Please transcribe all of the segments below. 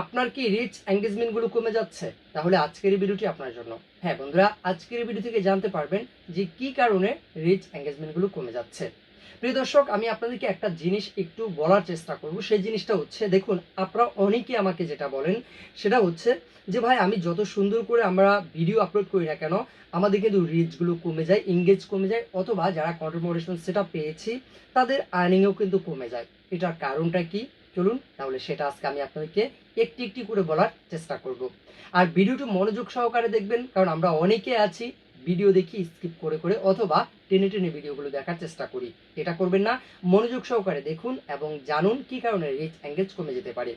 আপনার কি রিচ এঙ্গেজমেন্টগুলো কমে যাচ্ছে? তাহলে আজকের এই ভিডিওটি আপনার জন্য। হ্যাঁ বন্ধুরা, আজকের ভিডিও থেকে জানতে পারবেন যে কি কারণে রিচ এঙ্গেজমেন্টগুলো কমে যাচ্ছে। প্রিয় দর্শক, আমি আপনাদেরকে একটা জিনিস একটু বলার চেষ্টা করব। সেই জিনিসটা হচ্ছে, দেখুন, আপনারা অনেকে আমাকে যেটা বলেন, সেটা হচ্ছে যে, ভাই, আমি যত সুন্দর করে আমরা ভিডিও আপলোড করি না কেন, আমাদের কিন্তু রিচগুলো কমে যায় ইংগেজ কমে যায়, অথবা যারা কন্টেন্ট সেটা পেয়েছি, তাদের আর্নিংও কিন্তু কমে যায়। এটার কারণটা কি? চলুন, তাহলে সেটা আজকে আমি আপনাদেরকে একটি একটি করে বলার চেষ্টা করব। আর ভিডিওটি মনোযোগ সহকারে দেখবেন, কারণ আমরা অনেকে আছি, ভিডিও দেখি, স্কিপ করে করে, অথবা টেনে টেনে ভিডিওগুলো দেখার চেষ্টা করি। এটা করবেন না, মনোযোগ সহকারে দেখুন এবং জানুন কি কারণে রিচ অ্যাঙ্গেজ কমে যেতে পারে।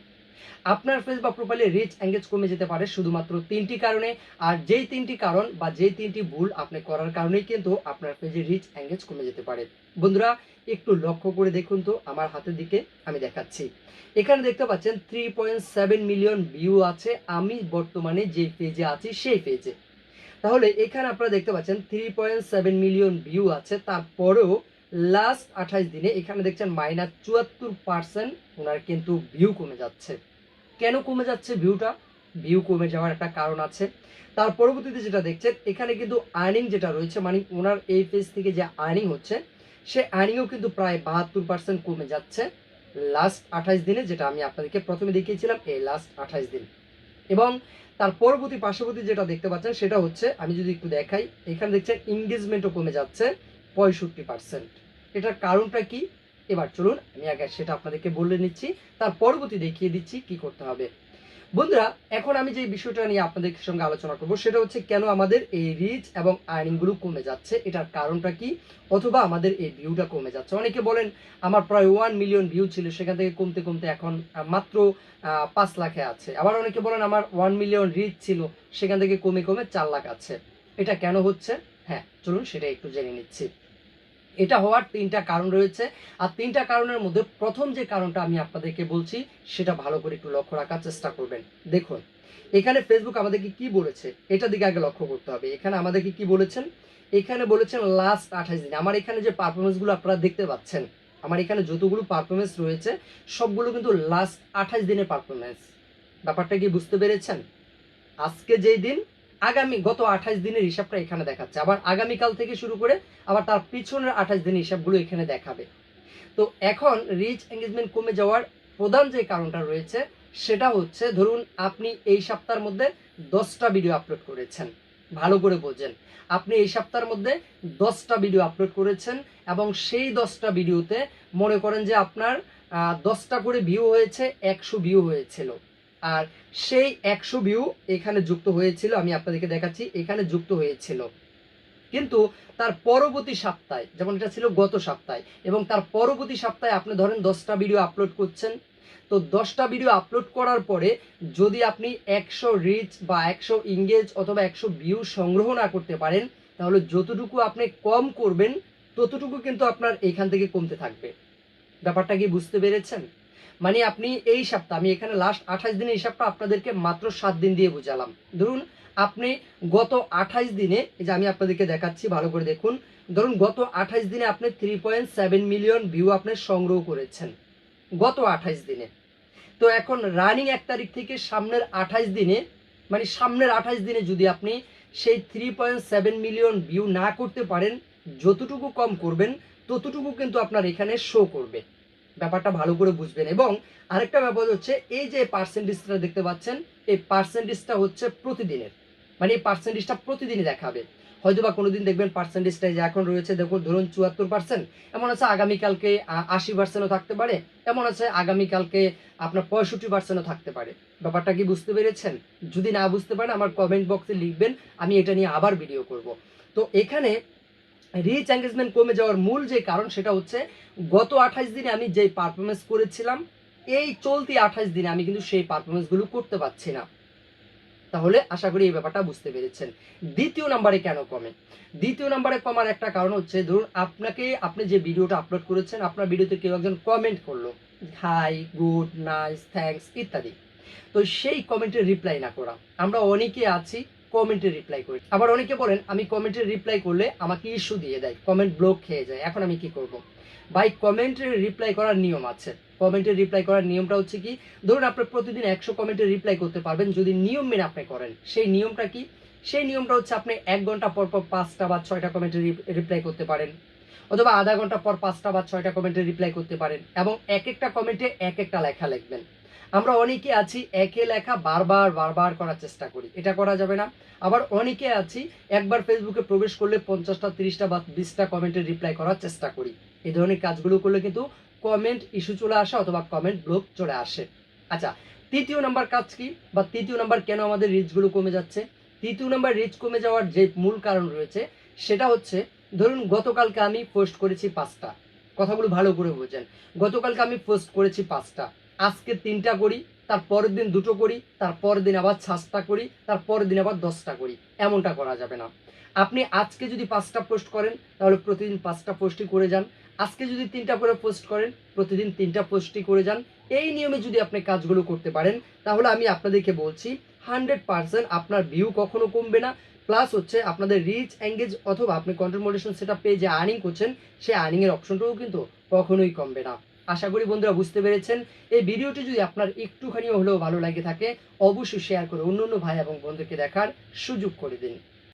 আপনার ফেস বা প্রোফাইলে রিচ অ্যাঙ্গেজ কমে যেতে পারে শুধুমাত্র তিনটি কারণে, আর যেই তিনটি কারণ বা যেই তিনটি ভুল আপনি করার কারণেই কিন্তু আপনার পেজে রিচ অ্যাঙ্গেজ কমে যেতে পারে। বন্ধুরা একটু লক্ষ্য করে দেখুন তো আমার হাতের দিকে আমি দেখাচ্ছি। এখানে দেখতে পাচ্ছেন three point seven million view আছে। আমি বর্তমানে যে পেজে আছি সেই পেজে তাহলে এখানে আপনারা দেখতে পাচ্ছেন three point seven million view আছে। তারপরেও লাস্ট আঠাইশ দিনে এখানে দেখছেন মাইনাস চুয়াত্তর পার্সেন্ট ওনার কিন্তু ভিউ কমে যাচ্ছে। কেন কমে যাচ্ছে ভিউটা ভিউ কমে যাওয়ার একটা কারণ আছে। তার পরবর্তীতে যেটা দেখছেন, এখানে কিন্তু আর্নিং যেটা রয়েছে মানে ওনার এই পেজ থেকে যে আর্নিং হচ্ছে সে আর্নিংও কিন্তু প্রায় বাহাত্তর পার্সেন্ট কমে যাচ্ছে। লাস্ট আঠাইশ দিনে যেটা আমি আপনাদেরকে প্রথমে দেখিয়েছিলাম, এই লাস্ট আঠাইশ দিন। এবং তার পরবর্তী পার্শ্ববর্তী যেটা দেখতে পাচ্ছেন, সেটা হচ্ছে, আমি যদি একটু দেখাই, এখানে দেখছেন এঙ্গেজমেন্টও কমে যাচ্ছে পঁয়ষট্টি পার্সেন্ট এটার কারণটা কি? এবার চলুন, আমি আগে সেটা আপনাদেরকে বলে নিচ্ছি। তার পরবর্তী দেখিয়ে দিচ্ছি কি করতে হবে। বন্ধুরা, এখন আমি যে বিষয়টা নিয়ে আপনাদের সঙ্গে আলোচনা করব, সেটা হচ্ছে কেন আমাদের এই রিচ এবং আর্নিংগুলো কমে যাচ্ছে, এটার কারণটা কি, অথবা আমাদের এই ভিউটা কমে যাচ্ছে। অনেকে বলেন, আমার প্রায় ওয়ান মিলিয়ন ভিউ ছিল, সেখান থেকে কমতে কমতে এখন মাত্র পাঁচ লাখে আছে। আবার অনেকে বলেন, আমার ওয়ান মিলিয়ন রিচ ছিল, সেখান থেকে কমে কমে চার লাখ আছে। এটা কেন হচ্ছে? হ্যাঁ চলুন সেটা একটু জেনে নিচ্ছি। এটা হওয়ার তিনটা কারণ রয়েছে। আর তিনটা কারণের মধ্যে প্রথম যে কারণটা আমি আপনাদেরকে বলছি, সেটা ভালো করে একটু লক্ষ্য রাখার চেষ্টা করবেন। দেখুন, এখানে ফেসবুক আমাদেরকে কি বলেছে, এটা দিকে আগে লক্ষ্য করতে হবে। এখানে আমাদেরকে কি বলেছেন? এখানে বলেছেন লাস্ট আঠাশ দিন। আমার এখানে যে পারফরমেন্সগুলো আপনারা দেখতে পাচ্ছেন, আমার এখানে যতগুলো পারফরমেন্স রয়েছে, সবগুলো কিন্তু লাস্ট আঠাশ দিনের পারফরমেন্স ব্যাপারটা কি বুঝতে পেরেছেন? আজকে যেই দিন আগামী গত আঠাশ দিনের হিসাবটা এখানে দেখাচ্ছে। আবার আগামীকাল থেকে শুরু করে আবার তার পিছনের আঠাশ দিনের হিসাবগুলো এখানে দেখাবে। তো এখন রিচ এঙ্গেজমেন্ট কমে যাওয়ার প্রধান যে কারণটা রয়েছে, সেটা হচ্ছে ধরুন আপনি এই সপ্তাহের মধ্যে দশটা ভিডিও আপলোড করেছেন। ভালো করে বোঝেন। আপনি এই সপ্তাহের মধ্যে দশটা ভিডিও আপলোড করেছেন এবং সেই দশটা ভিডিওতে মনে করেন যে আপনার দশটা করে ভিউ হয়েছে, একশো ভিউ হয়েছিল। আর সেই একশো ভিউ এখানে যুক্ত হয়েছিল, আমি আপনাদেরকে দেখাচ্ছি, এখানে যুক্ত হয়েছিল। কিন্তু তার পরবর্তী সপ্তাহে, যেমন এটা ছিল গত সপ্তাহে, এবং তার পরবর্তী সপ্তাহে আপনি ধরেন দশটা ভিডিও আপলোড করছেন, তো দশটা ভিডিও আপলোড করার পরে যদি আপনি একশো রিচ বা একশো ইংগেজ অথবা একশো ভিউ সংগ্রহ না করতে পারেন, তাহলে যতটুকু আপনি কম করবেন, ততটুকু কিন্তু আপনার এখান থেকে কমতে থাকবে। ব্যাপারটা কি বুঝতে পেরেছেন? মানে আপনি এই সপ্তাহ, আমি এখানে লাস্ট আঠাশ দিনের হিসাবটা আপনাদেরকে মাত্র সাত দিন দিয়ে বুঝালাম। ধরুন, আপনি গত আঠাশ দিনে যে আমি আপনাদেরকে দেখাচ্ছি, ভালো করে দেখুন, ধরুন গত আঠাশ দিনে আপনি three point seven million view আপনি সংগ্রহ করেছেন, গত আঠাশ দিনে। তো এখন রানিং এক তারিখ থেকে সামনের আঠাশ দিনে মানে সামনের আঠাশ দিনে যদি আপনি সেই three point seven million view না করতে পারেন, যতটুকু কম করবেন, ততটুকু কিন্তু আপনার এখানে শো করবে। ব্যাপারটা ভালো করে বুঝবেন। এবং আরেকটা ব্যাপার হচ্ছে, এই যে পার্সেন্টেজটা দেখতে পাচ্ছেন, এই পার্সেন্টেজটা হচ্ছে প্রতিদিনের। মানে এই পার্সেন্টেজটা প্রতিদিনই দেখাবে। হয়তো বা কোনোদিন দেখবেন পার্সেন্টেজটা যে এখন রয়েছে, দেখুন, ধরুন চুয়াত্তর পার্সেন্ট এমন আছে আগামীকালকে আশি পার্সেন্টও থাকতে পারে। এমন আছে আগামীকালকে আপনার পঁয়ষট্টি পার্সেন্টও থাকতে পারে। ব্যাপারটা কি বুঝতে পেরেছেন? যদি না বুঝতে পারেন, আমার কমেন্ট বক্সে লিখবেন, আমি এটা নিয়ে আবার ভিডিও করব। তো এখানে রিচ এঙ্গেজমেন্ট কমে যাওয়ার মূল যে কারণ সেটা হচ্ছে, গত আঠাশ দিনে আমি যেই পারফরমেন্স করেছিলাম, এই চলতি আঠাশ দিনে আমি কিন্তু সেই পারফরমেন্সগুলো করতে পারছি না। তাহলে আশা করি এই ব্যাপারটা বুঝতে পেরেছেন। দ্বিতীয় নাম্বারে কেন কমে? দ্বিতীয় নাম্বারে কমার একটা কারণ হচ্ছে, ধরুন আপনাকে, আপনি যে ভিডিওটা আপলোড করেছেন, আপনার ভিডিওতে কেউ একজন কমেন্ট করল হাই গুড নাইস থ্যাঙ্কস ইত্যাদি। তো সেই কমেন্টের রিপ্লাই না করা। আমরা অনেকে আছি কমেন্টে রিপ্লাই করি। আবার অনেকে বলেন, আমি কমেন্টে রিপ্লাই করলে আমাকে ইস্যু দিয়ে দেয় কমেন্ট ব্লক খেয়ে যায়, এখন আমি কি করব? বাই কমেন্টের রিপ্লাই করার নিয়ম আছে। কমেন্টের রিপ্লাই করার নিয়মটা হচ্ছে কি, ধরুন আপনি প্রতিদিন একশো কমেন্টের রিপ্লাই করতে পারবেন, যদি নিয়ম মেনে আপনি করেন। সেই নিয়মটা কি? সেই নিয়মটা হচ্ছে আপনি এক ঘণ্টা পর পর পাঁচটা বা ছয়টা কমেন্টের রিপ্লাই করতে পারেন, অথবা আধা ঘণ্টা পর পাঁচটা বা ছয়টা কমেন্টের রিপ্লাই করতে পারেন, এবং এক একটা কমেন্টে এক একটা লেখা লিখবেন। আমরা অনেকে আছি একে লেখা বারবার বারবার করার চেষ্টা করি। এটা করা যাবে না। আবার অনেকে আছি একবার ফেসবুকে প্রবেশ করলে পঞ্চাশটা, তিরিশটা বা বিশটা কমেন্টের রিপ্লাই করার চেষ্টা করি। এই ধরনের কাজগুলো করলে কিন্তু কমেন্ট ইস্যু চলে আসে অথবা কমেন্ট ব্লক চলে আসে। আচ্ছা তৃতীয় নাম্বার কাজ কি বা তৃতীয় নাম্বার কেন আমাদের রিচগুলো কমে যাচ্ছে? তৃতীয় নাম্বার রিচ কমে যাওয়ার যে মূল কারণ রয়েছে, সেটা হচ্ছে, ধরুন গতকালকে আমি পোস্ট করেছি পাঁচটা। কথাগুলো ভালো করে বোঝেন। গতকালকে আমি পোস্ট করেছি পাঁচটা। আজকে তিনটা করি, তার পরের দিন দুটো করি, তার পরের দিন আবার সাতটা করি, তার পরের দিন আবার দশটা করি। এমনটা করা যাবে না। আপনি আজকে যদি পাঁচটা পোস্ট করেন, তাহলে প্রতিদিন পাঁচটা পোস্টই করে যান। আজকে যদি তিনটা করে পোস্ট করেন, প্রতিদিন তিনটা পোস্টই করে যান। এই নিয়মে যদি আপনি কাজগুলো করতে পারেন, তাহলে আমি আপনাদেরকে বলছি হান্ড্রেড পার্সেন্ট আপনার ভিউ কখনো কমবে না। প্লাস হচ্ছে আপনাদের রিচ এঙ্গেজ অথবা আপনি কন্টেন্ট মোডেশন সেটা পেয়ে যে আর্নিং করছেন সেই আর্নিংয়ের অপশনটাও কিন্তু কখনোই কমবে না। আশা করি বন্ধুরা বুঝতে পেরেছেন। এই ভিডিওটি যদি আপনার একটুখানিও হলেও ভালো লাগে থাকে, অবশ্যই শেয়ার করে অন্য অন্য ভাই এবং বন্ধুকে দেখার সুযোগ করে দিন।